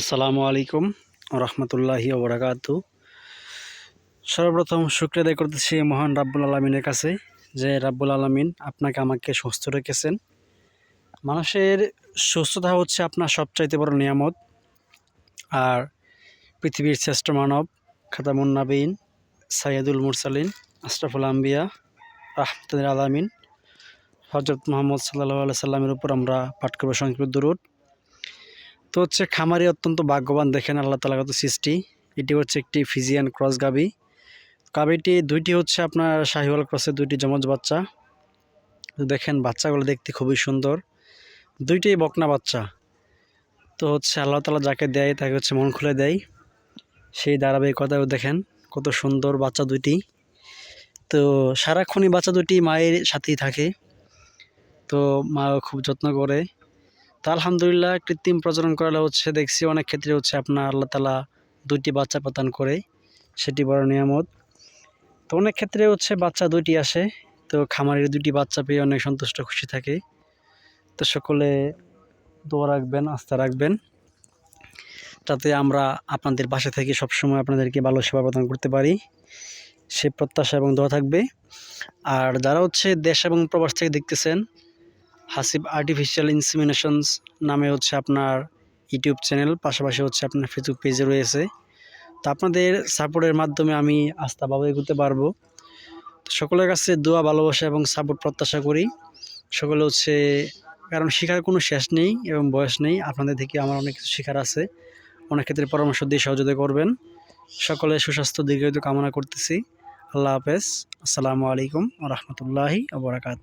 আসসালামু আলাইকুম রহমতুল্লাহি ওবরাকাত। সর্বপ্রথম শুক্রিয়া আদায় করতেছি মহান রাব্বুল আলমিনের কাছে যে রাব্বুল আলমিন আপনাকে আমাকে সুস্থ রেখেছেন। মানুষের সুস্থতা হচ্ছে আপনার সবচাইতে বড় নিয়ামত। আর পৃথিবীর শ্রেষ্ঠ মানব খাতামুন নাবিন সাইয়দুল মুরসালিন, আশরাফুল আম্বিয়া, রাহমতুল আলমিন হজরত মোহাম্মদ সাল্লাহ সাল্লামের উপর আমরা পাঠ করব সংক্ষিপ্ত দূরত তো হচ্ছে খামারি অত্যন্ত ভাগ্যবান। দেখেন আল্লাহ তালা কত সৃষ্টি। এটি হচ্ছে একটি ফিজিয়ান ক্রস গাবি গাবিটি দুইটি হচ্ছে আপনার শাহিওয়াল ক্রসের দুইটি জমজ বাচ্চা। দেখেন বাচ্চাগুলো দেখতে খুবই সুন্দর। দুইটাই বকনা বাচ্চা। তো হচ্ছে আল্লাহ তালা যাকে দেয় তাকে হচ্ছে মন খুলে দেয়। সেই ধারাবাহিকতাও দেখেন কত সুন্দর বাচ্চা দুইটি। তো সারাক্ষণই বাচ্চা দুটি মায়ের সাথেই থাকে। তো মা খুব যত্ন করে। তা আলহামদুলিল্লাহ কৃত্রিম প্রজনন করালে হচ্ছে দেখছি অনেক ক্ষেত্রে হচ্ছে আপনার আল্লাহ তালা দুইটি বাচ্চা প্রদান করে, সেটি বড় নিয়ামত। তো অনেক ক্ষেত্রে হচ্ছে বাচ্চা দুইটি আসে, তো খামারের দুটি বাচ্চা পেয়ে অনেক সন্তুষ্ট, খুশি থাকে। তো সকলে দোয়া রাখবেন, আস্থা রাখবেন, যাতে আমরা আপনাদের বাসা থেকে সবসময় আপনাদেরকে ভালো সেবা প্রদান করতে পারি। সে প্রত্যাশা এবং দোয়া থাকবে। আর যারা হচ্ছে দেশ এবং প্রবাস থেকে দেখতেছেন হাসিব আর্টিফিশিয়াল ইনসিমিনেশনস নামে হচ্ছে আপনার ইউটিউব চ্যানেল, পাশাপাশি হচ্ছে আপনার ফেসবুক পেজে রয়েছে। তো আপনাদের সাপোর্টের মাধ্যমে আমি আস্থাভাবে এগোতে পারব। তো সকলের কাছে দোয়া, ভালোবাসা এবং সাপোর্ট প্রত্যাশা করি। সকলে হচ্ছে, কারণ শেখার কোনো শেষ নেই এবং বয়স নেই। আপনাদের থেকে আমার অনেক কিছু শেখার আছে। অনেক ক্ষেত্রে পরামর্শ দিয়ে সহযোগিতা করবেন। সকলে সুস্বাস্থ্য, দীর্ঘায়িত কামনা করতেছি। আল্লাহ হাফেজ। আসসালামু আলাইকুম রহমতুল্লাহি আবরাকাত